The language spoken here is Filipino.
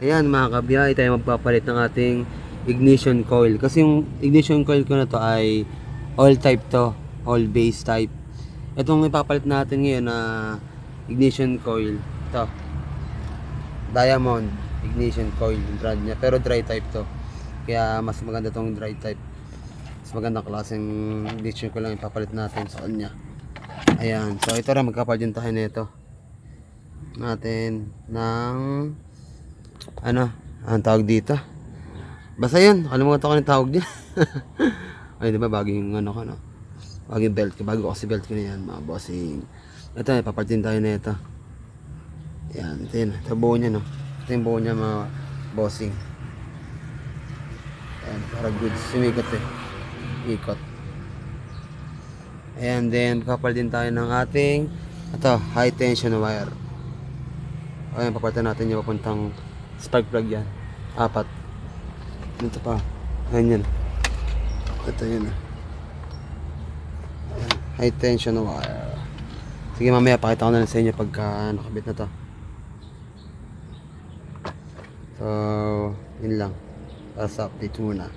Ayan mga kabiyahe, tayo magpapalit ng ating ignition coil. Kasi yung ignition coil ko na to ay all type to, all base type. Itong ipapalit natin ngayon na ignition coil, to. Diamond ignition coil yung brand niya, pero dry type to. Kaya mas maganda tong dry type. Mas magandang klaseng ignition coil lang ipapalit natin sa kanya. Ayan, so ito rin magkapalit din tayo nito. Natin ng ano, ang tawag dito. Basta yun, kalimutan ko ng tawag niya. Ay, di ba, bago yung ano ko, no? Bago yung belt ko, bago kasi belt ko na yan, mga bossing. Ito, ipapartin tayo na ito. Yan, ito yun, ito buo niya, no? Ito yung buo niya, mga bossing. Yan, para good, sumikot eh. Ikot. Ayan, then, kapal din tayo ng ating, ito, high tension wire. Ayan, papalitan natin yung papuntang spark plug yan. Apat. Ito pa. Ayan yan. Ito yun. ah. Ayan. High tension wire. Sige mamaya, pakita ko na lang sa inyo pagka nakabit na to. So, yun lang. Para sa update muna.